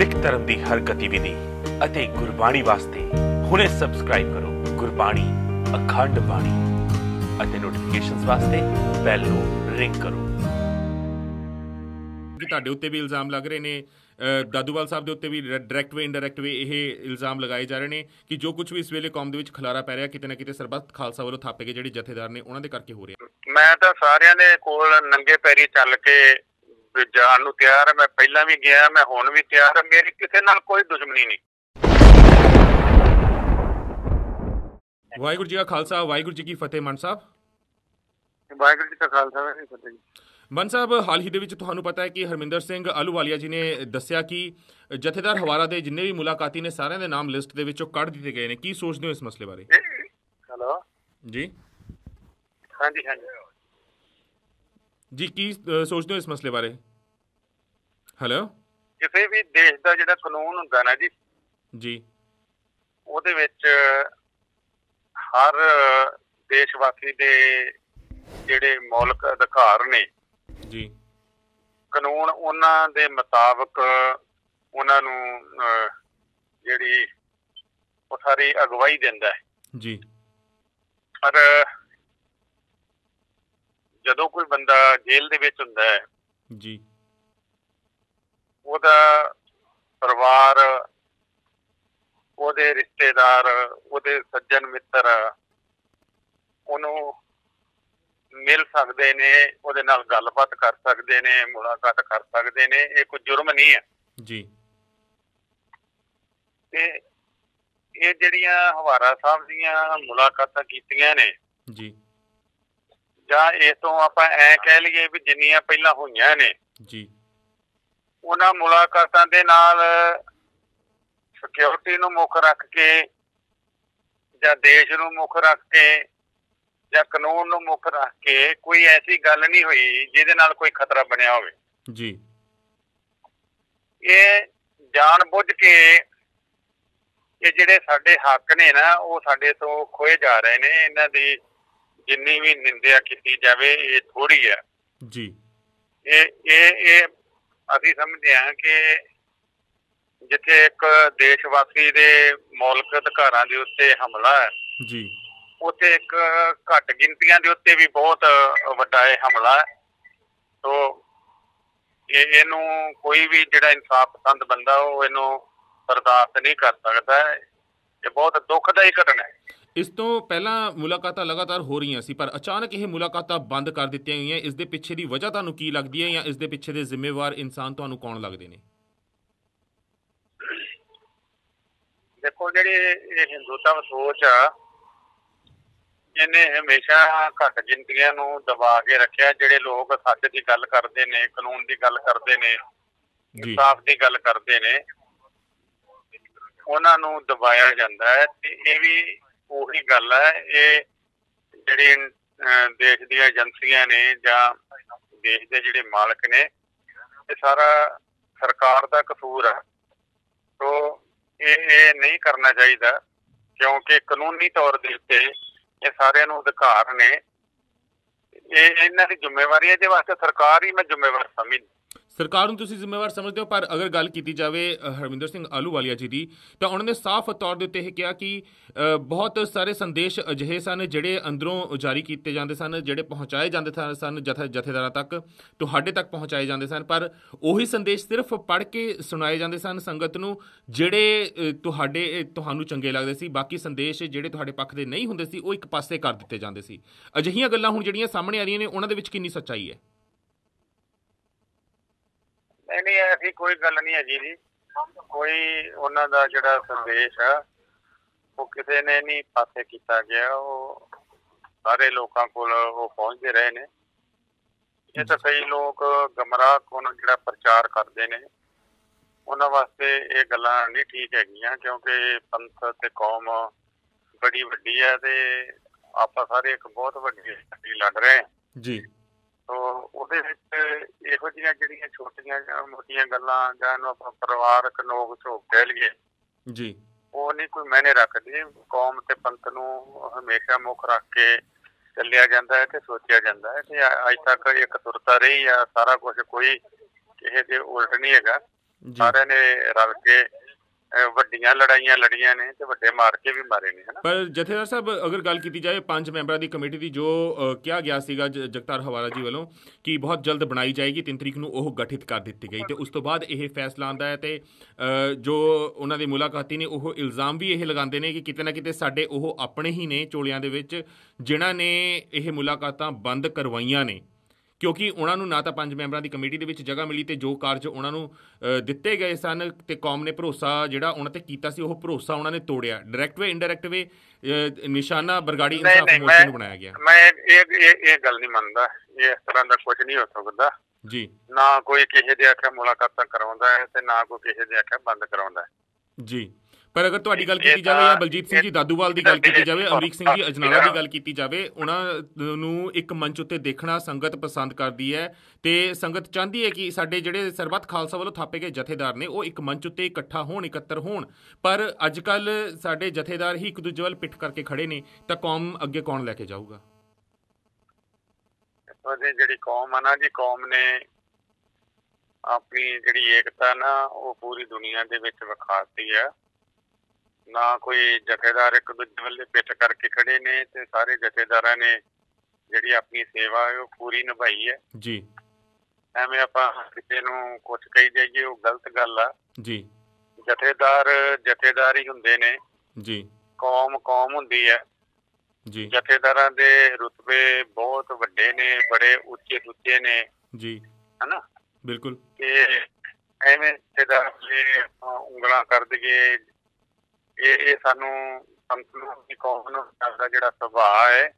ਸਿੱਖ ਧਰਮ ਦੀ ਹਰ ਗਤੀਵਿਧੀ ਅਤੇ ਗੁਰਬਾਣੀ ਵਾਸਤੇ ਹੁਣੇ ਸਬਸਕ੍ਰਾਈਬ ਕਰੋ ਗੁਰਬਾਣੀ ਅਖੰਡ ਬਾਣੀ ਅਤੇ ਨੋਟੀਫਿਕੇਸ਼ਨਸ ਵਾਸਤੇ ਬੈਲ ਨੂੰ ਰਿੰਗ ਕਰੋ। ਕਿ ਤੁਹਾਡੇ ਉੱਤੇ ਵੀ ਇਲਜ਼ਾਮ ਲੱਗ ਰਹੇ ਨੇ ਦਾਦੂਵਾਲ ਸਾਹਿਬ ਦੇ ਉੱਤੇ ਵੀ ਡਾਇਰੈਕਟ ਵੇ ਇਨਡਾਇਰੈਕਟ ਵੇ ਇਹ ਇਲਜ਼ਾਮ ਲਗਾਏ ਜਾ ਰਹੇ ਨੇ ਕਿ ਜੋ ਕੁਝ ਵੀ ਇਸ ਵੇਲੇ ਕੌਮ ਦੇ ਵਿੱਚ ਖਲਾਰਾ ਪੈ ਰਿਹਾ ਕਿਤੇ ਨਾ ਕਿਤੇ ਸਰਬੱਤ ਖਾਲਸਾ ਵੱਲੋਂ ਥਾਪੇ ਗਏ ਜਿਹੜੇ ਜਥੇਦਾਰ ਨੇ ਉਹਨਾਂ ਦੇ ਕਰਕੇ ਹੋ ਰਿਹਾ। ਮੈਂ ਤਾਂ ਸਾਰਿਆਂ ਦੇ ਕੋਲ ਨੰਗੇ ਪੈਰੀ ਚੱਲ ਕੇ ਜਾਣ ਨੂੰ ਤਿਆਰ ਹਾਂ ਮੈਂ ਪਹਿਲਾਂ ਵੀ ਗਿਆ ਮੈਂ ਹੁਣ ਵੀ ਤਿਆਰ ਹਾਂ ਮੇਰੀ ਕਿਸੇ ਨਾਲ ਕੋਈ ਦੁਸ਼ਮਣੀ ਨਹੀਂ। ਵਾਹਿਗੁਰੂ ਜੀ ਕਾ ਖਾਲਸਾ ਵਾਹਿਗੁਰੂ ਜੀ ਕੀ ਫਤਿਹ ਮਨ ਸਾਹਿਬ। ਵਾਹਿਗੁਰੂ ਜੀ ਕਾ ਖਾਲਸਾ ਵਾਹਿਗੁਰੂ ਜੀ ਕੀ ਫਤਿਹ ਜੀ। ਮਨ ਸਾਹਿਬ ਹਾਲ ਹੀ ਦੇ ਵਿੱਚ ਤੁਹਾਨੂੰ ਪਤਾ ਹੈ ਕਿ ਹਰਮਿੰਦਰ ਸਿੰਘ ਅਲੂਵਾਲੀਆ ਜੀ ਨੇ ਦੱਸਿਆ ਕਿ ਜਥੇਦਾਰ ਹਵਾਰਾ ਦੇ ਜਿੰਨੇ ਵੀ ਮੁਲਾਕਾਤੀ ਨੇ ਸਾਰਿਆਂ ਦੇ ਨਾਮ ਲਿਸਟ ਦੇ ਵਿੱਚੋਂ ਕੱਢ ਦਿੱਤੇ ਗਏ ਨੇ। ਕੀ ਸੋਚਦੇ ਹੋ ਇਸ ਮਸਲੇ ਬਾਰੇ? ਹਲੋ? ਜੀ। ਹਾਂਜੀ ਹਾਂਜੀ। ਜੀ ਕੀ ਸੋਚਦੇ ਹੋ ਇਸ ਮਸਲੇ ਬਾਰੇ? ਹੈਲੋ ਕਿਸੇ ਵੀ ਦੇਸ਼ ਦਾ ਜਿਹੜਾ ਕਾਨੂੰਨ ਹੁੰਦਾ ਨਾ ਜੀ ਜੀ। ਉਹਦੇ ਵਿੱਚ ਹਰ ਦੇਸ਼ ਵਾਸੀ ਦੇ ਜਿਹੜੇ ਮੌਲਿਕ ਅਧਿਕਾਰ ਨੇ ਜੀ। ਕਾਨੂੰਨ ਉਹਨਾਂ ਦੇ ਮੁਤਾਬਕ ਉਹਨਾਂ ਨੂੰ ਜਿਹੜੀ ਉਹ ਸਾਰੀ ਅਗਵਾਈ ਦਿੰਦਾ ਹੈ। ਜੀ। ਪਰ ਜਦੋਂ ਕੋਈ ਬੰਦਾ ਜੇਲ੍ਹ ਦੇ ਵਿੱਚ ਹੁੰਦਾ ਹੈ ਜੀ। ਉਹਦਾ ਪਰਿਵਾਰ ਉਹਦੇ ਰਿਸ਼ਤੇਦਾਰ ਉਹਦੇ ਸੱਜਣ ਮਿੱਤਰ ਉਹਨੂੰ ਮਿਲ ਸਕਦੇ ਨੇ ਉਹਦੇ ਨਾਲ ਗੱਲਬਾਤ ਕਰ ਸਕਦੇ ਨੇ ਮੁਲਾਕਾਤ ਕਰ ਸਕਦੇ ਨੇ ਇਹ ਕੋਈ ਜੁਰਮ ਨਹੀਂ ਹੈ। ਜੀ। ਤੇ ਇਹ ਜਿਹੜੀਆਂ ਹਵਾਰਾ ਸਾਹਿਬ ਦੀਆਂ ਮੁਲਾਕਾਤਾਂ ਕੀਤੀਆਂ ਨੇ ਜੀ। ਜਾਂ ਇਹ ਤੋਂ ਆਪਾਂ ਐ ਕਹਿ ਲਈਏ ਵੀ ਜਿੰਨੀਆਂ ਪਹਿਲਾਂ ਹੋਈਆਂ ਨੇ ਜੀ। ਉਹਨਾਂ ਮੁਲਾਕਾਤਾਂ ਦੇ ਨਾਲ ਸਿਕਿਉਰਿਟੀ ਨੂੰ ਮੁੱਖ ਰੱਖ ਕੇ ਜਾਂ ਦੇਸ਼ ਨੂੰ ਮੁੱਖ ਰੱਖ ਕੇ ਜਾਂ ਕਾਨੂੰਨ ਨੂੰ ਮੁੱਖ ਰੱਖ ਕੇ ਕੋਈ ਐਸੀ ਗੱਲ ਨਹੀਂ ਹੋਈ ਜਿਹਦੇ ਨਾਲ ਕੋਈ ਖਤਰਾ ਬਣਿਆ ਹੋਵੇ। ਜੀ। ਇਹ ਜਾਣ ਬੁੱਝ ਕੇ ਇਹ ਜਿਹੜੇ ਸਾਡੇ ਹੱਕ ਨੇ ਨਾ ਉਹ ਸਾਡੇ ਤੋਂ ਖੋਏ ਜਾ ਰਹੇ ਨੇ। ਇਹਨਾਂ ਦੀ ਜਿੰਨੀ ਵੀ ਨਿੰਦਿਆ ਕੀਤੀ ਜਾਵੇ ਇਹ ਥੋੜੀ ਹੈ। ਜੀ। ਇਹ ਇਹ ਇਹ ਅਸੀਂ ਸਮਝਦੇ ਹਾਂ ਕਿ ਜਿੱਥੇ ਇੱਕ ਦੇਸ਼ ਵਾਸੀ ਦੇ ਮੌਲਿਕ ਅਧਿਕਾਰਾਂ ਦੇ ਉੱਤੇ ਹਮਲਾ ਹੈ ਜੀ। ਉੱਥੇ ਇੱਕ ਘੱਟ ਗਿਣਤੀਆਂ ਦੇ ਉੱਤੇ ਵੀ ਬਹੁਤ ਵੱਡਾ ਇਹ ਹਮਲਾ ਹੈ। ਤੋ ਇਹ ਇਹਨੂੰ ਕੋਈ ਵੀ ਜਿਹੜਾ ਇਨਸਾਫ ਪਸੰਦ ਬੰਦਾ ਉਹ ਇਹਨੂੰ ਬਰਦਾਸ਼ਤ ਨਹੀਂ ਕਰ ਸਕਦਾ। ਇਹ ਬਹੁਤ ਦੁਖਦਾਈ ਘਟਨਾ ਹੈ। ਇਸ ਤੋਂ ਪਹਿਲਾਂ ਮੁਲਾਕਾਤਾਂ ਲਗਾਤਾਰ ਹੋ ਰਹੀਆਂ ਸੀ ਪਰ ਅਚਾਨਕ ਇਹ ਮੁਲਾਕਾਤਾਂ ਬੰਦ ਕਰ ਦਿੱਤੀਆਂ ਗਈਆਂ। ਇਸ ਦੇ ਪਿੱਛੇ ਦੀ ਵਜ੍ਹਾ ਤੁਹਾਨੂੰ ਕੀ ਲੱਗਦੀ ਹੈ ਜਾਂ ਇਸ ਦੇ ਪਿੱਛੇ ਦੇ ਜ਼ਿੰਮੇਵਾਰ ਇਨਸਾਨ ਤੁਹਾਨੂੰ ਕੌਣ ਲੱਗਦੇ ਨੇ? ਦੇਖੋ ਜਿਹੜੀ ਇਹ ਹਿੰਦੂਤਵ ਸੋਚ ਆ ਇਹਨੇ ਹਮੇਸ਼ਾ ਘੱਟ ਗਿਣਤੀਆਂ ਨੂੰ ਦਬਾ ਕੇ ਰੱਖਿਆ। ਜਿਹੜੇ ਲੋਕ ਸੱਚ ਦੀ ਗੱਲ ਕਰਦੇ ਨੇ ਕਾਨੂੰਨ ਦੀ ਗੱਲ ਕਰਦੇ ਨੇ ਇਨਸਾਫ ਦੀ ਗੱਲ ਕਰਦੇ ਨੇ ਉਹਨਾਂ ਨੂੰ ਦਬਾਇਆ ਜਾਂਦਾ ਹੈ ਤੇ ਇਹ ਵੀ ਉਹੀ ਗੱਲ ਹੈ, ਇਹ ਜਿਹੜੀ ਦੇਸ਼ ਦੀਆਂ ਏਜੰਸੀਆਂ ਨੇ ਜਾਂ ਦੇਸ਼ ਦੇ ਜਿਹੜੇ ਮਾਲਕ ਨੇ, ਇਹ ਸਾਰਾ ਸਰਕਾਰ ਦਾ ਕਸੂਰ ਹੈ। ਤੋ ਇਹ ਇਹ ਨਹੀਂ ਕਰਨਾ ਚਾਹੀਦਾ, ਕਿਉਂਕਿ ਕਾਨੂੰਨੀ ਤੌਰ ਦੇ ਉੱਤੇ ਇਹ ਸਾਰਿਆਂ ਨੂੰ ਅਧਿਕਾਰ ਨੇ। ਇਹ, ਇਹਨਾਂ ਦੀ ਜ਼ਿੰਮੇਵਾਰੀ ਹੈ ਜੇ ਵਾਸਤੇ ਸਰਕਾਰ ਹੀ ਮੈਂ ਜ਼ਿੰਮੇਵਾਰ ਸਮਝਦੀ। ਸਰਕਾਰ ਨੂੰ ਤੁਸੀਂ ਜ਼ਿੰਮੇਵਾਰ ਸਮਝਦੇ ਹੋ, ਪਰ ਅਗਰ ਗੱਲ ਕੀਤੀ ਜਾਵੇ ਹਰਵਿੰਦਰ ਸਿੰਘ ਆਲੂਵਾਲੀਆ ਜੀ ਦੀ, ਤਾਂ ਉਹਨਾਂ ਨੇ ਸਾਫ਼ ਤੌਰ ਦੇ ਉੱਤੇ ਇਹ ਕਿਹਾ ਕਿ ਬਹੁਤ ਸਾਰੇ ਸੰਦੇਸ਼ ਅਜਿਹੇ ਸਨ ਜਿਹੜੇ ਅੰਦਰੋਂ ਜਾਰੀ ਕੀਤੇ ਜਾਂਦੇ ਸਨ, ਜਿਹੜੇ ਪਹੁੰਚਾਏ ਜਾਂਦੇ ਸਨ ਜਥੇ, ਜਥੇਦਾਰਾਂ ਤੱਕ, ਤੁਹਾਡੇ ਤੱਕ ਪਹੁੰਚਾਏ ਜਾਂਦੇ ਸਨ, ਪਰ ਉਹੀ ਸੰਦੇਸ਼ ਸਿਰਫ ਪੜ੍ਹ ਕੇ ਸੁਣਾਏ ਜਾਂਦੇ ਸਨ ਸੰਗਤ ਨੂੰ, ਜਿਹੜੇ ਤੁਹਾਡੇ ਤੁਹਾਨੂੰ ਚੰਗੇ ਲੱਗਦੇ ਸੀ, ਬਾਕੀ ਸੰਦੇਸ਼ ਜਿਹੜੇ ਤੁਹਾਡੇ ਪੱਖ ਦੇ ਨਹੀਂ ਹੁੰਦੇ ਸੀ, ਉਹ ਇੱਕ ਪਾਸੇ ਕਰ ਦਿੱਤੇ ਜਾਂਦੇ ਸੀ। ਅਜਿਹੀਆਂ ਗੱਲਾਂ ਹੁਣ ਜਿਹੜੀਆਂ ਸਾਹਮਣੇ ਆ ਰਹੀਆਂ ਨੇ, ਉਹਨਾਂ ਦੇ ਵਿੱਚ ਕਿੰਨੀ ਸੱਚਾਈ ਹੈ? ਨਹੀਂ ਨਹੀਂ ਐਸੀ ਕੋਈ ਗੱਲ ਨਹੀਂ ਹੈਗੀ ਜੀ। ਕੋਈ ਉਹਨਾਂ ਦਾ ਜਿਹੜਾ ਸੰਦੇਸ਼ ਆ, ਉਹ ਕਿਸੇ ਨੇ ਨਹੀਂ ਪਾਸੇ ਕੀਤਾ ਗਿਆ। ਉਹ ਸਾਰੇ ਲੋਕਾਂ ਕੋਲ ਉਹ ਪਹੁੰਚਦੇ ਰਹੇ ਨੇ। ਇਹ ਤਾਂ ਕਈ ਲੋਕ ਗਮਰਾਹ ਕੋਨ ਜਿਹੜਾ ਪ੍ਰਚਾਰ ਕਰਦੇ ਨੇ, ਉਹਨਾਂ ਵਾਸਤੇ ਇਹ ਗੱਲਾਂ ਨਹੀਂ ਠੀਕ ਹੈਗੀਆਂ, ਕਿਉਂਕਿ ਪੰਥ ਤੇ ਕੌਮ ਬੜੀ ਵੱਡੀ ਹੈ ਤੇ ਆਪਾਂ ਸਾਰੇ ਇੱਕ ਬਹੁਤ ਵੱਡੀ ਲੜਾਈ ਲੜ ਰਹੇ ਹਾਂ। ਜੀ। ਤੋ ਉਹਦੇ ਵਿੱਚ ਇਹੋ ਜਿਹੀਆਂ ਜਿਹੜੀਆਂ ਛੋਟੀਆਂ ਜਾਂ ਮੋਟੀਆਂ ਗੱਲਾਂ ਜਾਂ ਇਹਨੂੰ ਆਪਾਂ ਪਰਿਵਾਰਕ ਨੋਕ ਝੋਕ ਕਹਿ ਲਈਏ ਜੀ। ਉਹ ਨਹੀਂ ਕੋਈ ਮਾਇਨੇ ਰੱਖਦੀ। ਕੌਮ ਤੇ ਪੰਥ ਨੂੰ ਹਮੇਸ਼ਾ ਮੁੱਖ ਰੱਖ ਕੇ ਚੱਲਿਆ ਜਾਂਦਾ ਹੈ ਤੇ ਸੋਚਿਆ ਜਾਂਦਾ ਹੈ ਅ- ਅੱਜ ਤੱਕ ਇੱਕ ਤੁਰਤਾ ਰਹੀ ਆ ਸਾਰਾ ਕੁਝ ਕੋਈ ਕਿਸੇ ਦੇ ਉਲਟ ਨਹੀਂ ਹੈਗਾ। ਸਾਰਿਆਂ ਨੇ ਰਲ ਕੇ ਵੱਡੀਆਂ ਲੜਾਈਆਂ ਲੜੀਆਂ ਨੇ ਤੇ ਵੱਡੇ ਮਾਰ ਵੀ ਮਾਰੇ ਨੇ, ਹਨਾ? ਪਰ ਜਥੇਦਾਰ ਸਾਹਿਬ, ਅਗਰ ਗੱਲ ਕੀਤੀ ਜਾਏ ਪੰਜ ਮੈਂਬਰਾਂ ਦੀ ਕਮੇਟੀ ਦੀ, ਜੋ ਕਿਹਾ ਗਿਆ ਸੀਗਾ ਜਗਤਾਰ ਹਵਾਰਾ ਜੀ ਵੱਲੋਂ ਕਿ ਬਹੁਤ ਜਲਦ ਬਣਾਈ ਜਾਏਗੀ 3 ਤਰੀਕ ਨੂੰ ਉਹ ਗਠਿਤ ਕਰ ਦਿੱਤੀ ਗਈ ਤੇ ਉਸ ਤੋਂ ਬਾਅਦ ਇਹ ਫੈਸਲਾ ਆਂਦਾ ਹੈ ਤੇ ਜੋ ਉਹਨਾਂ ਦੇ ਮੁਲਾਕਾਤੀ ਨੇ, ਉਹ ਇਲਜ਼ਾਮ ਵੀ ਇਹ ਲਗਾਉਂਦੇ ਨੇ ਕਿ ਕਿਤੇ ਨਾ ਕਿਤੇ ਸਾਡੇ ਉਹ ਆਪਣੇ ਹੀ ਨੇ ਚੋਲਿਆਂ ਦੇ ਵਿੱਚ, ਜਿਨ੍ਹਾਂ ਨੇ ਇਹ ਮੁਲਾਕਾਤਾਂ ਬੰਦ ਕਰਵਾਈਆਂ ਨੇ। ਕਿਉਂਕਿ ਉਹਨਾਂ ਨੂੰ ਨਾ ਤਾਂ ਪੰਜ ਮੈਂਬਰਾਂ ਦੀ ਕਮੇਟੀ ਦੇ ਵਿੱਚ ਜਗ੍ਹਾ ਮਿਲੀ ਤੇ ਜੋ ਕਾਰਜ ਉਹਨਾਂ ਨੂੰ ਦਿੱਤੇ ਗਏ ਸਨ ਤੇ ਕੌਮ ਨੇ ਭਰੋਸਾ ਜਿਹੜਾ ਉਹਨਾਂ ਤੇ ਕੀਤਾ ਸੀ ਉਹ ਭਰੋਸਾ ਉਹਨਾਂ ਨੇ ਤੋੜਿਆ। ਡਾਇਰੈਕਟ ਵੇ ਇਨਡਾਇਰੈਕਟ ਵੇ ਨਿਸ਼ਾਨਾ ਬਰਗਾੜੀ ਇਨਸਾਫ ਮੋਰਚੇ ਨੂੰ ਬਣਾਇਆ ਗਿਆ। ਮੈਂ ਇਹ ਇਹ ਇਹ ਗੱਲ ਨਹੀਂ ਮੰਨਦਾ। ਇਹ ਇਸ ਤਰ੍ਹਾਂ ਦਾ ਕੁਝ ਨਹੀਂ ਹੋ ਸਕਦਾ। ਜੀ। ਨਾ ਕੋਈ ਕਿਸੇ ਦੇ ਆਖਿਆ ਮੁਲਾਕਾਤਾਂ ਕਰਾਉਂਦਾ ਹੈ ਤੇ ਨਾ ਕੋਈ ਕਿਸੇ ਦੇ ਆਖਿਆ ਬੰਦ ਕਰਾਉਂਦਾ ਹੈ। ਜੀ। ਪਰ ਅਗਰ ਤੁਹਾਡੀ ਗੱਲ ਕੀਤੀ ਜਾਵੇ ਜਾਂ ਬਲਜੀਤ ਸਿੰਘ ਜੀ ਦਾਦੂਵਾਲ ਦੀ ਗੱਲ ਕੀਤੀ ਜਾਵੇ ਅਮਰੀਕ ਸਿੰਘ ਜੀ ਅਜਨਾਲਾ ਦੀ ਗੱਲ ਕੀਤੀ ਜਾਵੇ ਉਹਨਾਂ ਨੂੰ ਇੱਕ ਮੰਚ ਉੱਤੇ ਦੇਖਣਾ ਸੰਗਤ ਪਸੰਦ ਕਰਦੀ ਹੈ ਤੇ ਸੰਗਤ ਚਾਹੁੰਦੀ ਹੈ ਕਿ ਸਾਡੇ ਜਿਹੜੇ ਸਰਬੱਤ ਖਾਲਸਾ ਵੱਲੋਂ ਥਾਪੇ ਗਏ ਜਥੇਦਾਰ ਨੇ ਉਹ ਇੱਕ ਮੰਚ ਉੱਤੇ ਇਕੱਠਾ ਹੋਣ ਇਕੱਤਰ ਹੋਣ। ਪਰ ਅੱਜ ਕੱਲ ਸਾਡੇ ਜਥੇਦਾਰ ਹੀ ਇੱਕ ਦੂਜੇ ਵੱਲ ਪਿੱਠ ਕਰਕੇ ਖੜੇ ਨੇ ਤਾਂ ਕੌਮ ਅੱਗੇ ਕੌਣ ਲੈ ਕੇ ਜਾਊਗਾ? ਉਹਦੀ ਜਿਹੜੀ ਕੌਮ ਆ ਨਾ ਜੀ ਕੌਮ ਨੇ ਆਪਣੀ ਜਿਹੜੀ ਏਕਤਾ ਨਾ ਉਹ ਪੂਰੀ ਦੁਨੀਆ ਦੇ ਵਿੱਚ ਵਿਖਾਤੀ ਹੈ ਨਾ ਕੋਈ ਜਥੇਦਾਰ ਇੱਕ ਦੂਜੇ ਵੱਲੇ ਪਿੱਠ ਕਰਕੇ ਖੜੇ ਨੇ ਤੇ ਸਾਰੇ ਜਥੇਦਾਰਾਂ ਨੇ ਜਿਹੜੀ ਆਪਣੀ ਸੇਵਾ ਹੈ ਉਹ ਪੂਰੀ ਨਿਭਾਈ ਹੈ। ਜੀ। ਐਵੇਂ ਆਪਾਂ ਕਿਸੇ ਨੂੰ ਕੁਝ ਕਹੀ ਜਾਈਏ ਉਹ ਗਲਤ ਗੱਲ ਆ। ਜੀ। ਜਥੇਦਾਰ ਜਥੇਦਾਰ ਹੀ ਹੁੰਦੇ ਨੇ। ਜੀ। ਕੌਮ ਕੌਮ ਹੁੰਦੀ ਹੈ। ਜੀ। ਜਥੇਦਾਰਾਂ ਦੇ ਰੁਤਬੇ ਬਹੁਤ ਵੱਡੇ ਨੇ ਬੜੇ ਉੱਚੇ ਉੱਚੇ ਨੇ। ਜੀ। ਹਨਾ? ਬਿਲਕੁਲ। ਤੇ ਐਵੇਂ ਜਥੇਦਾਰ ਆਪਾਂ ਉਂਗਲਾਂ ਕਰ ਦਈਏ ਇਹ ਇਹ ਸਾਨੂੰ ਸੰਤਨੂੰ ਦੀ ਕੌਮ ਨੂੰ ਦਾ ਜਿਹੜਾ ਸੁਭਾਅ ਹੈ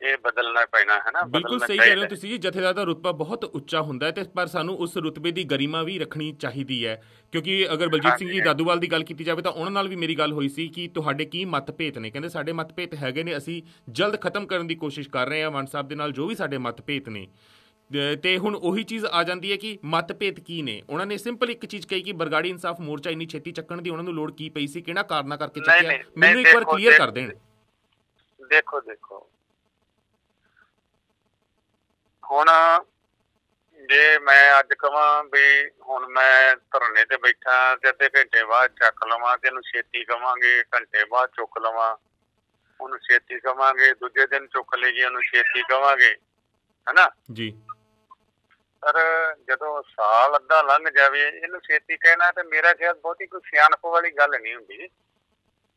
ਇਹ ਬਦਲਣਾ ਪੈਣਾ ਹੈ ਨਾ ਬਿਲਕੁਲ ਸਹੀ ਕਹਿ ਰਹੇ ਹੋ। ਤੁਸੀਂ ਜੀ ਜਥੇਦਾਰ ਦਾ ਰੁਤਬਾ ਬਹੁਤ ਉੱਚਾ ਹੁੰਦਾ ਹੈ ਤੇ ਪਰ ਸਾਨੂੰ ਉਸ ਰੁਤਬੇ ਦੀ ਗਰਿਮਾ ਵੀ ਰੱਖਣੀ ਚਾਹੀਦੀ ਹੈ ਕਿਉਂਕਿ ਅਗਰ ਬਲਜੀਤ ਸਿੰਘ ਜੀ। ਦਾਦੂਵਾਲ ਦੀ ਗੱਲ ਕੀਤੀ ਜਾਵੇ ਤਾਂ ਉਹਨਾਂ ਨਾਲ ਵੀ ਮੇਰੀ ਗੱਲ ਹੋਈ ਸੀ ਕਿ ਤੁਹਾਡੇ ਕੀ ਮਤਭੇਦ ਨੇ ਕਹਿੰਦੇ ਸਾਡੇ ਮਤਭੇਦ ਹੈਗੇ ਨੇ ਅਸੀਂ ਜਲਦ ਖਤਮ ਕਰਨ ਦੀ ਕੋਸ਼ਿਸ਼ ਕਰ ਰਹੇ ਹਾਂ ਵੰਡ ਸਾਹਿਬ ਦੇ ਨਾਲ ਜੋ ਵੀ ਸਾਡੇ ਮਤਭੇਦ ਨੇ ਤੇ- ਹੁਣ ਉਹੀ ਚੀਜ਼ ਆ ਜਾਂਦੀ ਹੈ ਕਿ ਮਤਭੇਦ ਕੀ ਨੇ? ਉਹਨਾਂ ਨੇ ਸਿੰਪਲ ਇੱਕ ਚੀਜ਼ ਕਹੀ ਕਿ ਬਰਗਾੜੀ ਇਨਸਾਫ ਮੋਰਚਾ ਇੰਨੀ ਛੇਤੀ ਚੱਕਣ ਦੀ ਉਹਨਾਂ ਨੂੰ ਲੋੜ ਕੀ ਪਈ ਸੀ? ਕਿਹੜਾ ਕਾਰਨਾ ਕਰਕੇ ਚੱਕਿਆ? ਮੈਨੂੰ ਇੱਕ ਵਾਰ ਕਲੀਅਰ ਕਰ ਦੇਣ। ਦੇਖੋ ਦੇਖੋ। ਹੁਣ ਜੇ ਮੈਂ ਅੱਜ ਕਹਾਂ ਵੀ ਹੁਣ ਮੈਂ ਧਰਨੇ ਤੇ ਬੈਠਾ ਤੇ ਅੱਧੇ ਘੰਟੇ ਬਾਅਦ ਚੱਕ ਲਵਾਂ ਤੇ ਇਹਨੂੰ ਛੇਤੀ ਕਵਾਂਗੇ ਘੰਟੇ ਬਾਅਦ ਚੁੱਕ ਲਵਾਂ। ਉਹਨੂੰ ਛੇਤੀ ਕਵਾਂਗੇ ਦੂਜੇ ਦਿਨ ਚੁੱਕ ਲਈਏ ਉਹਨੂੰ ਛੇਤੀ ਕਵਾਂਗੇ। ਹਨਾ? ਜੀ। ਪਰ ਜਦੋਂ ਸਾਲ ਅੱਧਾ ਲੰਘ ਜਾਵੇ ਇਹਨੂੰ ਛੇਤੀ ਕਹਿਣਾ ਤੇ ਮੇਰਾ ਖਿਆਲ ਬਹੁਤੀ ਕੋਈ ਸਿਆਣਪ ਵਾਲੀ ਗੱਲ ਨਹੀਂ ਹੁੰਦੀ।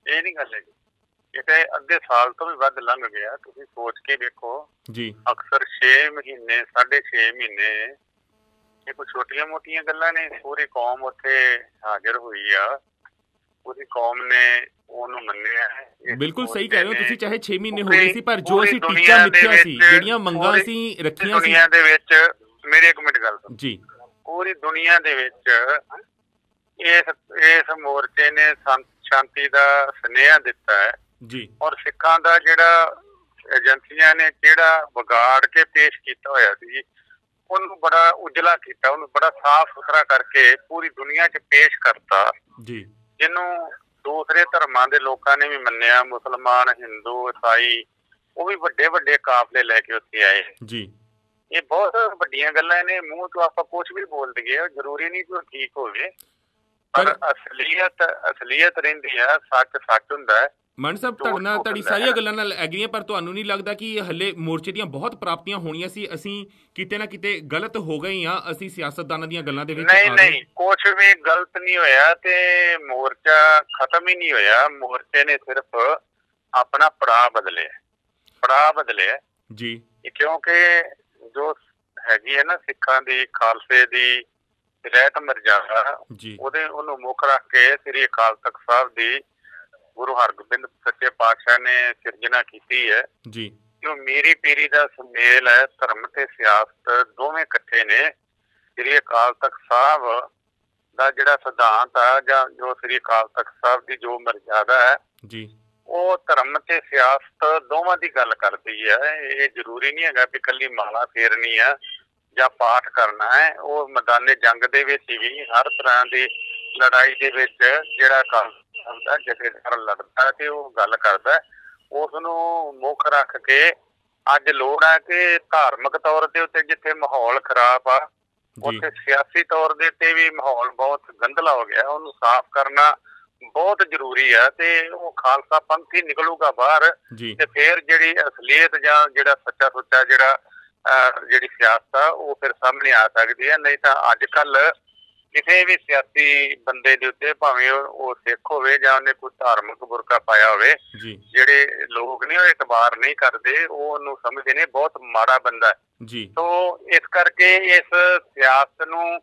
ਇਹ ਨਹੀਂ ਗੱਲ ਹੈ ਕਿਤੇ ਅੱਧੇ ਸਾਲ ਤੋਂ ਵੀ ਵੱਧ ਲੰਘ ਗਿਆ। ਤੁਸੀਂ ਸੋਚ ਕੇ ਵੇਖੋ ਜੀ। ਅਕਸਰ 6 ਮਹੀਨੇ 6.5 ਮਹੀਨੇ ਇਹ ਕੋਈ ਛੋਟੀਆਂ ਮੋਟੀਆਂ ਗੱਲਾਂ ਨੇ। ਪੂਰੀ ਕੌਮ ਉੱਥੇ ਹਾਜ਼ਰ ਹੋਈ ਆ। ਪੂਰੀ ਕੌਮ ਨੇ ਉਹਨੂੰ ਮੰਨਿਆ ਹੈ। ਬਿਲਕੁਲ ਸਹੀ ਕਹਿ ਰਹੇ ਹੋ। ਤੁਸੀਂ ਚਾਹੇ 6 ਮਹੀਨੇ ਹੋ ਗਏ ਸੀ ਪਰ ਜੋ ਅਸੀਂ ਟੀਚਾ ਮਿੱਥਿਆ ਸੀ ਜਿਹੜੀਆਂ ਮੰਗਾਂ ਨੇ ਰੱਖੀਆਂ ਸੀ। ਦੁਨੀਆ ਦੇ ਵਿੱਚ ਮੇਰੇ ਇੱਕ ਮਿੰਟ ਗੱਲ ਸੁਣੋ ਜੀ। ਪੂਰੀ ਦੁਨੀਆ ਦੇ ਵਿੱਚ ਇਸ ਇਸ ਮੋਰਚੇ ਨੇ ਸ਼ਾਂਤੀ ਦਾ ਸੁਨੇਹਾ ਦਿੱਤਾ ਹੈ। ਜੀ। ਔਰ ਸਿੱਖਾਂ ਦਾ ਜਿਹੜਾ ਏਜੰਸੀਆਂ ਨੇ ਜਿਹੜਾ ਵਿਗਾੜ ਕੇ ਪੇਸ਼ ਕੀਤਾ ਹੋਇਆ ਸੀ ਉਹਨੂੰ ਬੜਾ ਉਜਲਾ ਕੀਤਾ ਉਹਨੂੰ ਬੜਾ ਸਾਫ਼ ਸੁਥਰਾ ਕਰਕੇ ਪੂਰੀ ਦੁਨੀਆ 'ਚ ਪੇਸ਼ ਕਰਤਾ। ਜੀ। ਜਿਹਨੂੰ ਦੂਸਰੇ ਧਰਮਾਂ ਦੇ ਲੋਕਾਂ ਨੇ ਵੀ ਮੰਨਿਆ ਮੁਸਲਮਾਨ ਹਿੰਦੂ ਈਸਾਈ ਉਹ ਵੀ ਵੱਡੇ ਵੱਡੇ ਕਾਫਲੇ ਲੈ ਕੇ ਉੱਥੇ ਆਏ। ਜੀ। ਇਹ ਬਹੁਤ ਵੱਡੀਆਂ ਗੱਲਾਂ ਨੇ ਮੂੰਹ ਤੋਂ ਆਪਾਂ ਕੁਝ ਵੀ ਬੋਲ ਦਈਏ ਜ਼ਰੂਰੀ ਨਹੀਂ ਕਿ ਉਹ ਠੀਕ ਹੋਵੇ। ਪਰ ਅਸਲੀਅਤ ਅਸਲੀਅਤ ਰਹਿੰਦੀ ਆ ਸੱਚ ਸੱਚ ਹੁੰਦਾ ਹੈ। ਮਨ ਸਾਹਿਬ ਤੁਹਾਡੇ ਤੁਹਾਡੀ। ਸਾਰੀਆਂ ਗੱਲਾਂ ਨਾਲ ਐਗਰੀ ਪਰ ਤੁਹਾਨੂੰ ਨਹੀਂ ਲੱਗਦਾ ਕਿ ਹੱਲੇ ਮੋਰਚੇ ਦੀਆਂ ਬਹੁਤ ਪ੍ਰਾਪਤੀਆਂ ਹੋਣੀਆਂ ਸੀ? ਅਸੀਂ ਕਿਤੇ ਨਾ ਕਿਤੇ ਗਲਤ ਹੋ ਗਏ ਹਾਂ ਅਸੀਂ ਸਿਆਸਤਦਾਨਾਂ ਦੀਆਂ ਗੱਲਾਂ ਦੇ ਵਿੱਚ ਨਹੀਂ ਆ। ਨਹੀਂ ਕੁਝ ਵੀ ਗਲਤ ਨਹੀਂ ਹੋਇਆ ਤੇ ਮੋਰਚਾ ਖਤਮ ਹੀ ਨਹੀਂ ਹੋਇਆ। ਮੋਰਚੇ ਨੇ ਸਿਰਫ ਆਪਣਾ ਪੜਾਅ ਬਦਲਿਆ। ਪੜਾਅ ਬਦਲਿਆ। ਜੀ। ਕਿਉਂਕਿ ਜੋ ਹੈਗੀ ਹੈ ਨਾ ਸਿੱਖਾਂ ਦੀ ਖਾਲਸੇ ਦੀ ਰਹਿਤ ਮਰਜ਼ਾਦਾ ਉਹਦੇ ਉਹਨੂੰ ਮੁੱਖ ਰੱਖ ਕੇ ਸ੍ਰੀ ਅਕਾਲ ਤਖਤ ਸਾਹਿਬ ਦੀ ਗੁਰੂ ਹਰਗੋਬਿੰਦ ਸੱਚੇ ਪਾਤਸ਼ਾਹ ਨੇ ਸਿਰਜਣਾ ਕੀਤੀ ਹੈ। ਜੀ। ਜੋ ਮੇਰੀ ਪੀਰੀ ਦਾ ਸੁਮੇਲ ਹੈ ਧਰਮ ਤੇ ਸਿਆਸਤ ਦੋਵੇਂ ਇਕੱਠੇ ਨੇ ਸ੍ਰੀ ਅਕਾਲ ਤਖਤ ਸਾਹਿਬ ਦਾ ਜਿਹੜਾ ਸਿਧਾਂਤ ਆ ਜਾਂ ਜੋ ਸ੍ਰੀ ਅਕਾਲ ਤਖਤ ਸਾਹਿਬ ਦੀ ਜੋ ਮਰਜ਼ਾਦਾ ਹੈ ਜੀ। ਉਹ ਧਰਮ ਤੇ ਸਿਆਸਤ ਦੋਵਾਂ ਦੀ ਗੱਲ ਕਰਦੀ ਹੈ। ਇਹ ਜ਼ਰੂਰੀ ਨਹੀਂ ਹੈਗਾ ਕਿ ਕੱਲੀ ਮਾਲਾ ਫੇਰਨੀ ਆ ਜਾਂ ਪਾਠ ਕਰਨਾ ਹੈ। ਉਹ ਮੈਦਾਨੇ ਜੰਗ ਦੇ ਵਿੱਚ ਵੀ ਹਰ ਤਰ੍ਹਾਂ ਦੀ ਲੜਾਈ ਦੇ ਵਿੱਚ ਜਿਹੜਾ ਕੰਮ ਦਾ ਜਥੇਦਾਰ ਲੜਦਾ ਤੇ ਉਹ ਗੱਲ ਕਰਦਾ ਉਸ ਨੂੰ ਮੁੱਖ ਰੱਖ ਕੇ ਅੱਜ ਲੋੜ ਹੈ ਕਿ ਧਾਰਮਿਕ ਤੌਰ ਤੇ ਉੱਤੇ ਜਿੱਥੇ ਮਾਹੌਲ ਖਰਾਬ ਆ ਉੱਥੇ ਸਿਆਸੀ ਤੌਰ ਦੇ ਤੇ ਵੀ ਮਾਹੌਲ ਬਹੁਤ ਗੰਦਲਾ ਹੋ ਗਿਆ। ਉਹਨੂੰ ਸਾਫ਼ ਕਰਨਾ ਬਹੁਤ ਜ਼ਰੂਰੀ ਹੈ ਤੇ ਉਹ ਖਾਲਸਾ ਪੰਥ ਹੀ ਨਿਕਲੂਗਾ ਬਾਹਰ ਤੇ ਫਿਰ ਜਿਹੜੀ ਅਸਲੀਅਤ ਜਾਂ ਜਿਹੜਾ ਸੱਚਾ ਸੁੱਚਾ ਜਿਹੜਾ ਜਿਹੜੀ ਸਿਆਸਤ ਆ ਉਹ ਫਿਰ ਸਾਹਮਣੇ ਆ ਸਕਦੀ ਹੈ ਨਹੀਂ ਤਾਂ ਅੱਜ ਕੱਲ ਕਿਸੇ ਵੀ ਸਿਆਸੀ ਬੰਦੇ ਦੇ ਉੱਤੇ ਭਾਵੇਂ ਉਹ ਸਿੱਖ ਹੋਵੇ ਜਾਂ ਉਹਨੇ ਕੋਈ ਧਾਰਮਿਕ ਬੁਰਕਾ ਪਾਇਆ ਹੋਵੇ ਜਿਹੜੇ ਲੋਕ ਨੇ ਉਹ ਇਤਬਾਰ ਨਹੀਂ ਕਰਦੇ ਉਹ ਉਹਨੂੰ ਸਮਝਦੇ ਨੇ ਬਹੁਤ ਮਾੜਾ ਬੰਦਾ। ਹੈ ਜੀ। ਸੋ ਇਸ ਕਰਕੇ ਇਸ ਸਿਆਸਤ ਨੂੰ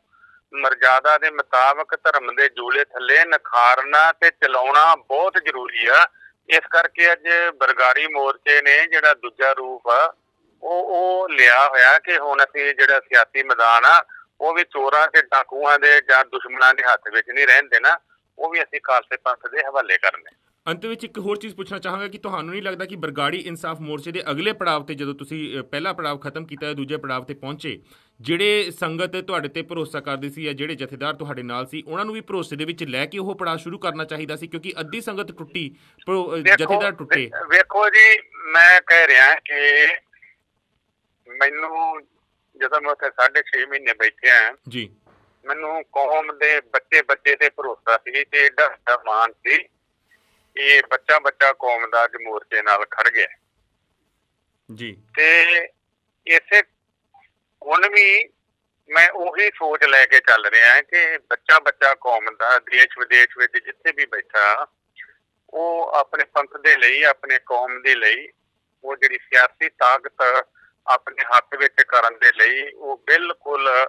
ਮਰਜ਼ਾਦਾ ਦੇ ਮੁਤਾਬਕ ਧਰਮ ਦੇ ਜੂਲੇ ਥੱਲੇ ਨਖਾਰਨਾ ਤੇ ਚਲਾਉਣਾ ਬਹੁਤ ਜ਼ਰੂਰੀ ਆ। ਇਸ ਕਰਕੇ ਅੱਜ ਬਰਗਾੜੀ ਮੋਰਚੇ ਨੇ ਜਿਹੜਾ ਦੂਜਾ ਰੂਪ ਆ, ਉਹ ਉਹ ਲਿਆ ਹੋਇਆ ਕਿ ਹੁਣ ਅਸੀਂ ਜਿਹੜਾ ਸਿਆਸੀ ਮੈਦਾਨ ਆ, ਉਹ ਵੀ ਚੋਰਾਂ ਤੇ ਡਾਕੂਆਂ ਦੇ ਜਾਂ ਦੁਸ਼ਮਣਾਂ ਦੇ ਹੱਥ ਵਿੱਚ ਨਹੀਂ ਰਹਿਣ ਦੇਣਾ, ਉਹ ਵੀ ਅਸੀਂ ਖਾਲਸੇ ਪੰਥ ਦੇ ਹਵਾਲੇ ਕਰਨੇ। ਅੰਤ ਵਿੱਚ ਇੱਕ ਹੋਰ ਚੀਜ਼ ਪੁੱਛਣਾ ਚਾਹਾਂਗਾ ਕਿ ਤੁਹਾਨੂੰ ਨਹੀਂ ਲੱਗਦਾ ਕਿ ਬਰਗਾੜੀ ਇਨਸਾਫ ਮੋਰਚੇ ਦੇ ਅਗਲੇ ਪੜਾਅ ਤੇ ਜਦੋਂ ਤੁਸੀਂ ਪਹਿਲਾ ਪੜਾਅ ਖਤਮ ਕੀਤਾ ਹੈ ਦੂਜੇ ਪੜਾਅ ਤੇ ਪਹੁੰਚੇ ਜਿਹੜੇ ਸੰਗਤ ਤੁਹਾਡੇ ਤੇ ਭਰੋਸਾ ਕਰਦੀ ਸੀ ਜਾਂ ਜਿਹੜੇ ਜਥੇਦਾਰ ਤੁਹਾਡੇ ਨਾਲ ਸੀ ਉਹਨਾਂ ਨੂੰ ਵੀ ਭਰੋਸੇ ਦੇ ਵਿੱਚ ਲੈ ਕੇ ਉਹ ਪੜਾਅ ਸ਼ੁਰੂ ਕਰਨਾ ਚਾਹੀਦਾ ਸੀ ਕਿਉਂਕਿ ਅੱਧੀ ਸੰਗਤ ਟੁੱਟੀ ਜਥੇਦਾਰ ਟੁੱਟੇ। ਵੇਖੋ ਜੀ ਮੈਂ ਕਹਿ ਰਿਹਾ ਕਿ ਮੈਨੂੰ ਜਦੋਂ ਮੈਂ ਉੱਥੇ 6.5 ਮਹੀਨੇ ਬੈਠਿਆ ਜੀ। ਮੈਨੂੰ ਕੌਮ ਦੇ ਬੱਚੇ ਬੱਚੇ ਤੇ ਭਰੋਸਾ ਸੀ ਤੇ ਏਡਾ ਵੱਡਾ ਮਾਣ ਸੀ ਇਹ ਬੱਚਾ ਬੱਚਾ ਕੌਮ ਦਾ ਅੱਜ ਮੋਰਚੇ ਨਾਲ ਖੜ ਗਿਆ। ਜੀ। ਤੇ ਇਸੇ ਹੁਣ ਵੀ ਮੈਂ ਉਹੀ ਸੋਚ ਲੈ ਕੇ ਚੱਲ ਰਿਹਾ ਕਿ ਬੱਚਾ ਬੱਚਾ ਕੌਮ ਦਾ ਦੇਸ਼ ਵਿਦੇਸ਼ ਵਿੱਚ ਜਿੱਥੇ ਵੀ ਬੈਠਾ ਉਹ ਆਪਣੇ ਪੰਥ ਦੇ ਲਈ ਆਪਣੇ ਕੌਮ ਦੇ ਲਈ ਉਹ ਜਿਹੜੀ ਸਿਆਸੀ ਤਾਕਤ ਆਪਣੇ ਹੱਥ ਵਿੱਚ ਕਰਨ ਦੇ ਲਈ ਉਹ ਬਿਲਕੁਲ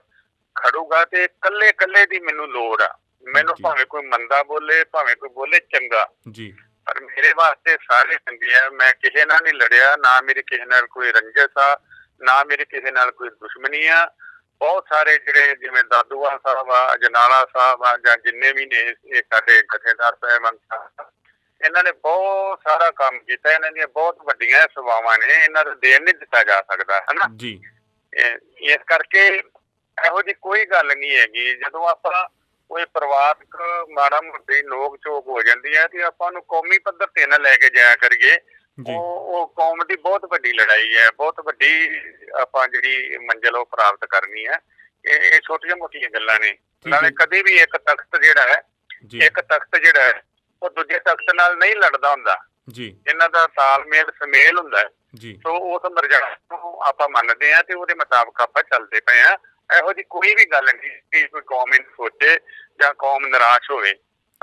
ਖੜੂਗਾ ਤੇ ਕੱਲੇ ਕੱਲੇ ਦੀ ਮੈਨੂੰ ਲੋੜ ਆ। ਮੈਨੂੰ। ਭਾਵੇਂ ਕੋਈ ਮੰਦਾ ਬੋਲੇ ਭਾਵੇਂ ਕੋਈ ਬੋਲੇ ਚੰਗਾ। ਜੀ। ਪਰ ਮੇਰੇ ਵਾਸਤੇ ਸਾਰੇ ਚੰਗੇ ਆ। ਮੈਂ ਕਿਸੇ ਨਾਲ ਨਹੀਂ ਲੜਿਆ ਨਾ ਮੇਰੀ ਕਿਸੇ ਨਾਲ ਕੋਈ ਰੰਜਿਸ਼ ਆ ਨਾ ਮੇਰੀ ਕਿਸੇ ਨਾਲ ਕੋਈ ਦੁਸ਼ਮਣੀ ਆ। ਬਹੁਤ ਸਾਰੇ ਜਿਹੜੇ ਜਿਵੇਂ ਦਾਦੂਆ ਸਾਹਿਬ ਆ ਜਨਾਲਾ ਸਾਹਿਬ ਆ ਜਾਂ ਜਿੰਨੇ ਵੀ ਨੇ ਇਹ ਸਾਡੇ ਜਥੇਦਾਰ ਸਾਹਿਬਾਨ ਸਾਹਿਬ ਇਹਨਾਂ ਨੇ ਬਹੁਤ ਸਾਰਾ ਕੰਮ ਕੀਤਾ। ਇਹਨਾਂ ਦੀਆਂ ਬਹੁਤ ਵੱਡੀਆਂ ਸੇਵਾਵਾਂ ਨੇ। ਇਹਨਾਂ ਦਾ ਦੇਣ ਨਹੀਂ ਦਿੱਤਾ ਜਾ ਸਕਦਾ ਹਨਾ? ਜੀ। ਇਸ ਕਰਕੇ ਇਹੋ ਜੀ ਕੋਈ ਗੱਲ ਨਹੀਂ ਹੈਗੀ। ਜਦੋਂ ਆਪਾਂ ਕੋਈ ਪਰਿਵਾਰਕ ਮਾੜਾ ਮੋਟੀ ਨੋਕ ਝੋਕ ਹੋ ਜਾਂਦੀ ਹੈ ਤੇ ਆਪਾਂ ਨੂੰ ਕੌਮੀ ਪੱਧਰ ਤੇ ਨਾ ਲੈ ਕੇ ਜਾਇਆ ਕਰੀਏ। ਉਹ ਉਹ ਕੌਮ ਦੀ ਬਹੁਤ ਵੱਡੀ ਲੜਾਈ ਹੈ ਬਹੁਤ ਵੱਡੀ ਆਪਾਂ ਜਿਹੜੀ ਮੰਜ਼ਿਲ ਉਹ ਪ੍ਰਾਪਤ ਕਰਨੀ ਹੈ। ਇਹ ਇਹ ਛੋਟੀਆਂ ਮੋਟੀਆਂ ਗੱਲਾਂ ਨੇ। ਨਾਲੇ। ਕਦੇ ਵੀ ਇੱਕ ਤਖਤ ਜਿਹੜਾ ਹੈ ਇੱਕ ਤਖਤ ਜਿਹੜਾ ਹੈ ਉਹ ਦੂਜੇ ਤਖਤ ਨਾਲ ਨਹੀਂ ਲੜਦਾ ਹੁੰਦਾ। ਜੀ। ਇਹਨਾਂ ਦਾ ਤਾਲਮੇਲ ਸਮੇਲ ਹੁੰਦਾ ਹੈ। ਜੀ। ਸੋ ਉਸ ਮਰਜ਼ਾਦਾ ਨੂੰ ਆਪਾਂ ਮੰਨਦੇ ਆ ਤੇ ਉਹਦੇ ਮੁਤਾਬਕ ਆਪਾਂ ਚੱਲਦੇ ਪਏ ਆ ਇਹੋ ਜੀ ਕੋਈ ਵੀ ਗੱਲ ਨਹੀਂ ਕਿ ਕੋਈ ਕੌਮ ਇਹ ਸੋਚੇ ਜਾਂ ਕੌਮ ਨਿਰਾਸ਼ ਹੋਵੇ।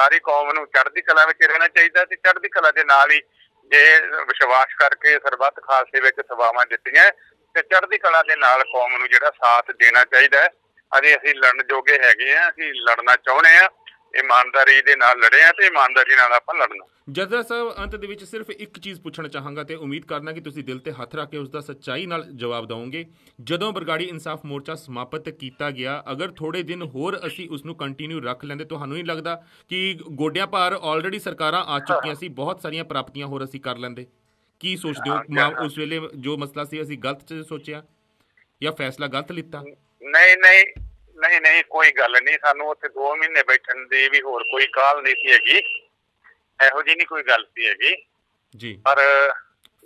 ਸਾਰੀ ਕੌਮ ਨੂੰ ਚੜ੍ਹਦੀ ਕਲਾ ਵਿੱਚ ਰਹਿਣਾ ਚਾਹੀਦਾ ਤੇ ਚੜ੍ਹਦੀ ਕਲਾ ਦੇ ਨਾਲ ਹੀ ਜੇ ਵਿਸ਼ਵਾਸ ਕਰਕੇ ਸਰਬੱਤ ਖਾਲਸੇ ਵਿੱਚ ਸੇਵਾਵਾਂ ਦਿੱਤੀਆਂ ਤੇ ਚੜ੍ਹਦੀ ਕਲਾ ਦੇ ਨਾਲ ਕੌਮ ਨੂੰ ਜਿਹੜਾ ਸਾਥ ਦੇਣਾ ਚਾਹੀਦਾ ਹੈ। ਅਜੇ ਅਸੀਂ ਲੜਨ ਜੋਗੇ ਹੈਗੇ ਆ ਅਸੀਂ ਲੜਨਾ ਚਾਹੁੰਦੇ ਆ ਇਮਾਨਦਾਰੀ ਦੇ ਨਾਲ ਲੜੇ ਆ ਤੇ ਇਮਾਨਦਾਰੀ ਨਾਲ ਆਪਾਂ ਲੜਨਾ। ਜਜ਼ਾ ਸਾਹਿਬ ਅੰਤ ਦੇ ਵਿੱਚ ਸਿਰਫ ਇੱਕ ਚੀਜ਼ ਪੁੱਛਣਾ ਚਾਹਾਂਗਾ ਤੇ ਉਮੀਦ ਕਰਨਾ ਕਿ ਤੁਸੀਂ ਦਿਲ ਤੇ ਹੱਥ ਰੱਖ ਕੇ ਉਸ ਦਾ ਸੱਚਾਈ ਨਾਲ ਜਵਾਬ ਦਿਓਗੇ। ਜਦੋਂ ਬਰਗਾੜੀ ਇਨਸਾਫ ਮੋਰਚਾ ਸਮਾਪਤ ਕੀਤਾ ਗਿਆ ਅਗਰ ਥੋੜੇ ਦਿਨ ਹੋਰ ਅਸੀਂ ਉਸ ਨੂੰ ਕੰਟੀਨਿਊ ਰੱਖ ਲੈਂਦੇ ਤੁਹਾਨੂੰ ਨਹੀਂ ਲੱਗਦਾ ਕਿ ਗੋਡਿਆਂ ਭਾਰ ਆਲਰੇਡੀ ਸਰਕਾਰਾਂ ਆ ਚੁੱਕੀਆਂ ਸੀ ਬਹੁਤ ਸਾਰੀਆਂ ਪ੍ਰਾਪਤੀਆਂ ਹੋਰ ਅਸੀਂ ਕਰ ਲੈਂਦੇ? ਕੀ ਸੋਚਦੇ ਹੋ? ਉਸ ਵੇਲੇ ਜੋ ਮਸਲਾ ਸੀ ਅਸੀਂ ਗਲਤ ਚ ਸੋਚਿਆ ਜਾਂ ਫੈਸਲਾ ਗਲਤ ਲਿੱਤਾ? ਨਹੀਂ ਨਹੀਂ ਨਹੀਂ ਨਹੀਂ ਕੋਈ ਗੱਲ ਨਹੀਂ। ਸਾਨੂੰ ਉੱਥੇ 2 ਮਹੀਨੇ ਬੈਠਣ ਦੀ ਵੀ ਹੋਰ ਕੋਈ ਕਾਲ ਨਹੀਂ ਸੀ ਹੈਗੀ। ਇਹੋ ਜੀ ਨਹੀਂ ਕੋਈ ਗੱਲ ਸੀ ਹੈਗੀ। ਜੀ। ਪਰ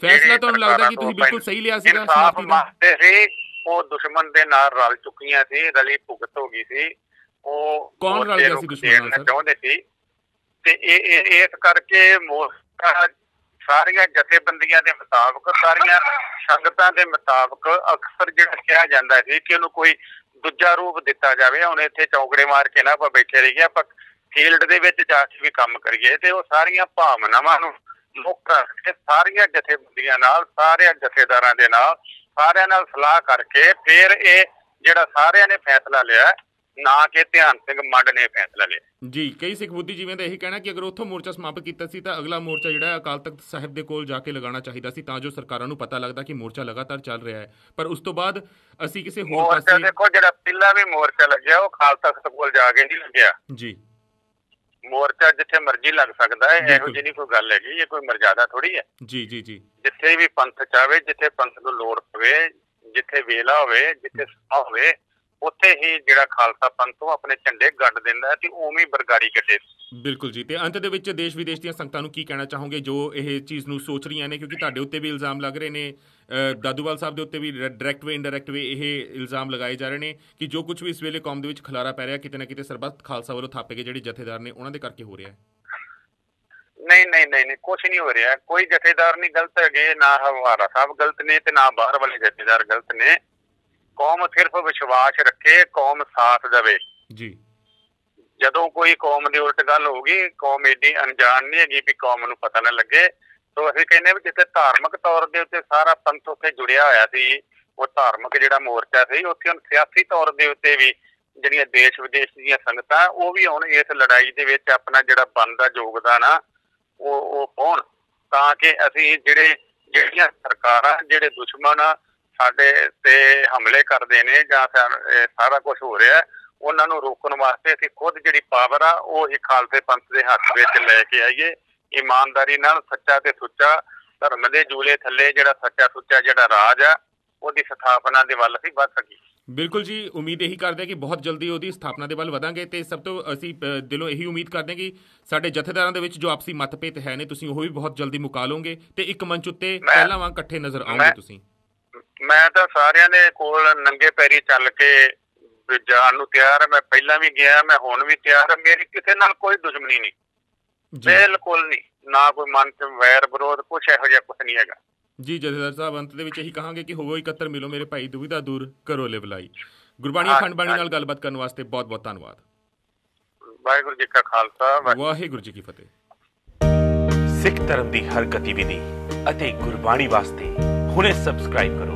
ਫੈਸਲਾ ਤੁਹਾਨੂੰ ਲੱਗਦਾ ਕਿ ਤੁਸੀਂ ਬਿਲਕੁਲ ਸਹੀ ਲਿਆ ਸੀਗਾ ਇਨਸਾਫ ਮੰਗਦੇ ਸੀ ਉਹ ਦੁਸ਼ਮਣ ਦੇ ਨਾਲ ਰਲ ਚੁੱਕੀਆਂ ਸੀ ਰਲੀ ਭੁਗਤ ਹੋ ਗਈ ਸੀ। ਉਹ ਕੌਣ ਰਲ ਗਿਆ ਸੀ ਦੁਸ਼ਮਣ ਨਾਲ? ਚਾਹੁੰਦੇ ਸੀ। ਤੇ ਇਹ ਇਹ ਇਸ ਕਰਕੇ ਮੋਰਚਾ ਸਾਰੀਆਂ ਜਥੇਬੰਦੀਆਂ ਦੇ ਮੁਤਾਬਕ ਸਾਰੀਆਂ ਸੰਗਤਾਂ ਦੇ ਮੁਤਾਬਕ ਅਕਸਰ ਜਿਹੜਾ ਕਿਹਾ ਜਾਂਦਾ ਸੀ ਕਿ ਉਹਨੂੰ ਕੋਈ ਦੂਜਾ ਰੂਪ ਦਿੱਤਾ ਜਾਵੇ। ਹੁਣ ਇੱਥੇ ਚੌਕੜੇ ਮਾਰ ਕੇ ਨਾ ਆਪਾਂ ਬੈਠੇ ਰਹੀਏ, ਆਪਾਂ ਫੀਲਡ ਦੇ ਵਿੱਚ ਜਾ ਕੇ ਵੀ ਕੰਮ ਕਰੀਏ ਤੇ ਉਹ ਸਾਰੀਆਂ ਭਾਵਨਾਵਾਂ ਨੂੰ ਮੁੱਖ ਰੱਖ ਕੇ ਸਾਰੀਆਂ ਜਥੇਬੰਦੀਆਂ ਨਾਲ, ਸਾਰਿਆਂ ਜਥੇਦਾਰਾਂ ਦੇ ਨਾਲ, ਸਾਰਿਆਂ ਨਾਲ ਸਲਾਹ ਕਰਕੇ ਫਿਰ ਇਹ ਜਿਹੜਾ ਸਾਰਿਆਂ ਨੇ ਫੈਸਲਾ ਲਿਆ ਨਾ ਕਿ ਧਿਆਨ ਸਿੰਘ ਮੰਡ ਨੇ ਫੈਸਲਾ ਲਿਆ। ਜੀ ਕਈ ਸਿੱਖ ਬੁੱਧੀਜੀਵੀਆਂ ਦਾ ਇਹੀ ਕਹਿਣਾ ਕਿ ਅਗਰ ਉੱਥੋਂ ਮੋਰਚਾ ਸਮਾਪਤ ਕੀਤਾ ਸੀ ਤਾਂ ਅਗਲਾ ਮੋਰਚਾ ਜਿਹੜਾ ਹੈ ਅਕਾਲ ਤਖਤ ਸਾਹਿਬ ਦੇ ਕੋਲ ਜਾ ਕੇ ਲਗਾਉਣਾ ਚਾਹੀਦਾ ਸੀ ਤਾਂ ਜੋ ਸਰਕਾਰਾਂ ਨੂੰ ਪਤਾ ਲੱਗਦਾ ਕਿ ਮੋਰਚਾ ਲਗਾਤਾਰ ਚੱਲ ਰਿਹਾ ਹੈ। ਪਰ ਉਸ ਤੋਂ ਬਾਅਦ ਅਸੀਂ ਕਿਸੇ ਹੋਰ ਮੋਰਚਾ ਪਾਸੇ ਦੇਖੋ ਜਿਹੜਾ ਪਹਿਲਾ ਵੀ ਮੋਰਚਾ ਲੱਗਿਆ ਉਹ ਖਾਲ ਤਖਤ ਕੋਲ ਜਾ ਕੇ ਨਹੀਂ ਲੱਗਿਆ। ਜੀ। ਮੋਰਚਾ ਜਿੱਥੇ ਮਰਜ਼ੀ ਲੱਗ ਸਕਦਾ ਹੈ ਇਹੋ। ਜਿਹੀ ਨਹੀਂ ਕੋਈ ਗੱਲ ਹੈਗੀ ਇਹ ਕੋਈ ਮਰਜ਼ਾਦਾ ਥੋੜੀ ਹੈ। ਜੀ ਜੀ ਜੀ। ਜਿੱਥੇ ਵੀ ਪੰਥ ਚਾਵੇ ਜਿੱਥੇ ਪੰਥ ਨੂੰ ਲੋੜ ਪਵੇ ਜਿੱਥੇ ਵੇਲਾ ਹੋਵੇ ਜਿੱਥੇ ਸਮਾਂ ਹੋਵੇ ਉੱਥੇ ਹੀ ਜਿਹੜਾ ਖਾਲਸਾ ਪੰਥ ਉਹ ਆਪਣੇ ਝੰਡੇ ਗੱਡ ਦਿੰਦਾ ਹੈ ਤੇ ਉਵੇਂ ਹੀ ਬਰਗਾੜੀ ਕੱਢੇ। ਬਿਲਕੁਲ ਜੀ ਤੇ ਅੰਤ ਦੇ ਵਿੱਚ ਦੇਸ਼ ਵਿਦੇਸ਼ ਦੀਆਂ ਸੰਗਤਾਂ ਨੂੰ ਕੀ ਕਹਿਣਾ ਚਾਹੋਗੇ ਜੋ ਇਹ ਚੀਜ਼ ਨੂੰ ਸੋਚ ਰਹੀਆਂ ਨੇ? ਕਿਉਂਕਿ ਤੁਹਾਡੇ ਉੱਤੇ ਵੀ ਇਲਜ਼ਾਮ ਲੱਗ ਰਹੇ ਨੇ ਦਾਦੂਵਾਲ ਸਾਹਿਬ ਦੇ ਉੱਤੇ ਵੀ ਡਾਇਰੈਕਟ ਵੇ ਇਨਡਾਇਰੈਕਟ ਵੇ ਇਹ ਇਲਜ਼ਾਮ ਲਗਾਏ ਜਾ ਰਹੇ ਨੇ ਕਿ ਜੋ ਕੁਝ ਵੀ ਇਸ ਵੇਲੇ ਕੌਮ ਦੇ ਵਿੱਚ ਖਲਾਰਾ ਪੈ ਰਿਹਾ ਕਿਤੇ ਨਾ ਕਿਤੇ ਸਰਬੱਤ ਖਾਲਸਾ ਵੱਲੋਂ ਥਾਪੇ ਗਏ ਜਿਹੜੇ ਜਥੇਦਾਰ ਨੇ ਉਹਨਾਂ ਦੇ ਕਰਕੇ ਹੋ ਰਿਹਾ ਹੈ। ਨਹੀਂ ਨਹੀਂ ਨਹੀਂ ਨਹੀਂ ਕੁਝ ਨਹੀਂ ਹੋ ਰਿਹਾ। ਕੋਈ ਜਥੇਦਾਰ ਨਹੀਂ ਗਲਤ ਹੈਗੇ ਨਾ ਹਵਾਰਾ ਸਾਹਿਬ ਗਲਤ ਨੇ ਤੇ ਨਾ ਬਾਹਰ ਵਾਲੇ ਜਥੇਦਾਰ ਗਲਤ ਨੇ। ਕੌਮ ਸਿਰਫ ਵਿਸ਼ਵਾਸ ਰੱਖੇ ਕੌਮ ਸਾਥ ਦੇਵੇ। ਜੀ। ਜਦੋਂ ਕੋਈ ਕੌਮ ਦੀ ਉਲਟ ਗੱਲ ਹੋਊਗੀ ਕੌਮ ਏਡੀ ਅਣਜਾਣ ਨਹੀਂ ਹੈਗੀ ਵੀ ਕੌਮ ਨੂੰ ਪਤਾ ਨਾ ਲੱਗੇ। ਸੋ ਅਸੀਂ ਕਹਿੰਦੇ ਵੀ ਜਿੱਥੇ ਧਾਰਮਿਕ ਤੌਰ ਦੇ ਉੱਤੇ ਸਾਰਾ ਪੰਥ ਉੱਤੇ ਜੁੜਿਆ ਹੋਇਆ ਸੀ ਉਹ ਧਾਰਮਿਕ ਜਿਹੜਾ ਮੋਰਚਾ ਸੀ ਉੱਥੇ ਹੁਣ ਸਿਆਸੀ ਤੌਰ ਦੇ ਉੱਤੇ ਵੀ ਜਿਹੜੀਆਂ ਦੇਸ਼ ਵਿਦੇਸ਼ ਦੀਆਂ ਸੰਗਤਾਂ ਉਹ ਵੀ ਹੁਣ ਇਸ ਲੜਾਈ ਦੇ ਵਿੱਚ ਆਪਣਾ ਜਿਹੜਾ ਬਣਦਾ ਯੋਗਦਾਨ ਆ ਉਹ ਉਹ ਪਾਉਣ। ਤਾਂ ਕਿ ਅਸੀਂ ਜਿਹੜੇ ਜਿਹੜੀਆਂ ਸਰਕਾਰਾਂ ਜਿਹੜੇ ਦੁਸ਼ਮਣ ਆ, ਸਾਡੇ ਤੇ ਹਮਲੇ ਕਰਦੇ ਨੇ ਜਾਂ ਸਾਰਾ ਕੁਝ ਹੋ ਰਿਹਾ ਉਹਨਾਂ ਨੂੰ ਰੋਕਣ ਵਾਸਤੇ ਅਸੀਂ ਖੁਦ ਜਿਹੜੀ ਪਾਵਰ ਆ ਉਹ ਹੀ ਖਾਲਸੇ ਪੰਥ ਦੇ ਹੱਥ ਵਿੱਚ ਲੈ ਕੇ ਆਈਏ। ਇਮਾਨਦਾਰੀ ਨਾਲ ਸੱਚਾ ਤੇ ਸੁੱਚਾ ਧਰਮ ਦੇ ਜੂਲੇ ਥੱਲੇ ਜਿਹੜਾ ਸੱਚਾ ਸੁੱਚਾ ਜਿਹੜਾ ਰਾਜ ਆ ਉਹਦੀ ਸਥਾਪਨਾ ਦੇ ਵੱਲ ਅਸੀਂ ਵੱਧ ਸਕੀਏ। ਬਿਲਕੁਲ ਜੀ ਉਮੀਦ ਇਹੀ ਕਰਦੇ ਹਾਂ ਕਿ ਬਹੁਤ ਜਲਦੀ ਉਹਦੀ ਸਥਾਪਨਾ ਦੇ ਵੱਲ ਵਧਾਂਗੇ ਤੇ ਸਭ ਤੋਂ ਅਸੀਂ ਦਿਲੋਂ ਇਹੀ ਉਮੀਦ ਕਰਦੇ ਹਾਂ ਕਿ ਸਾਡੇ ਜਥੇਦਾਰਾਂ ਦੇ ਵਿੱਚ ਜੋ ਆਪਸੀ ਮਤਭੇਦ ਹੈ ਨੇ ਤੁਸੀਂ ਉਹ ਵੀ ਬਹੁਤ ਜਲਦੀ ਮੁਕਾ ਲਓਗੇ ਤੇ ਇੱਕ ਮੰਚ ਉੱਤੇ ਪਹਿਲਾਂ ਵਾਂਗ ਇਕੱਠੇ ਨਜ਼ਰ ਆਓਗੇ ਤੁਸੀਂ। ਮੈਂ ਤਾਂ ਸਾਰਿਆਂ ਦੇ ਕੋਲ ਨੰਗੇ ਪੈਰੀ ਚੱਲ ਕੇ ਜਾਣ ਨੂੰ ਤਿਆਰ ਹਾਂ ਮੈਂ ਪਹਿਲਾਂ ਵੀ ਗਿਆ ਮੈਂ ਹੁਣ ਵੀ ਤਿਆਰ ਹਾਂ ਮੇਰੀ ਕਿਸੇ ਨਾਲ ਕੋਈ ਦੁਸ਼ਮਣੀ ਨਹੀਂ। ਬਿਲਕੁਲ ਨਹੀਂ। ਨਾ ਕੋਈ ਮਨ ਚ ਵੈਰ ਵਿਰੋਧ ਕੁਛ ਇਹੋ ਜਿਹਾ ਕੁਛ ਨਹੀਂ ਹੈਗਾ। ਜੀ ਜਥੇਦਾਰ ਸਾਹਿਬ ਅੰਤ ਦੇ ਵਿੱਚ ਇਹੀ ਕਹਾਂਗੇ ਕਿ ਹੋਵੋ ਇਕੱਤਰ ਮਿਲੋ ਮੇਰੇ ਭਾਈ ਦੁਵਿਧਾ ਦੂਰ ਕਰੋ ਲੈ ਬੁਲਾਈ ਗੁਰਬਾਣੀ ਅਖੰਡ ਬਾਣੀ। ਨਾਲ ਗੱਲਬਾਤ ਕਰਨ ਵਾਸਤੇ ਬਹੁਤ ਬਹੁਤ ਧੰਨਵਾਦ। ਵਾਹਿਗੁਰੂ ਜੀ ਕਾ ਖਾਲਸਾ ਵਾਹਿਗੁਰੂ ਵਾਹਿਗੁਰੂ ਜੀ ਕੀ ਫਤਿਹ। ਸਿੱਖ ਧਰਮ ਦੀ ਹਰ ਗਤੀਵਿਧੀ ਅਤੇ ਗੁਰਬਾਣੀ ਵਾਸਤੇ ਹੁਣੇ ਸਬਸਕ੍ਰਾਈਬ ਕਰੋ।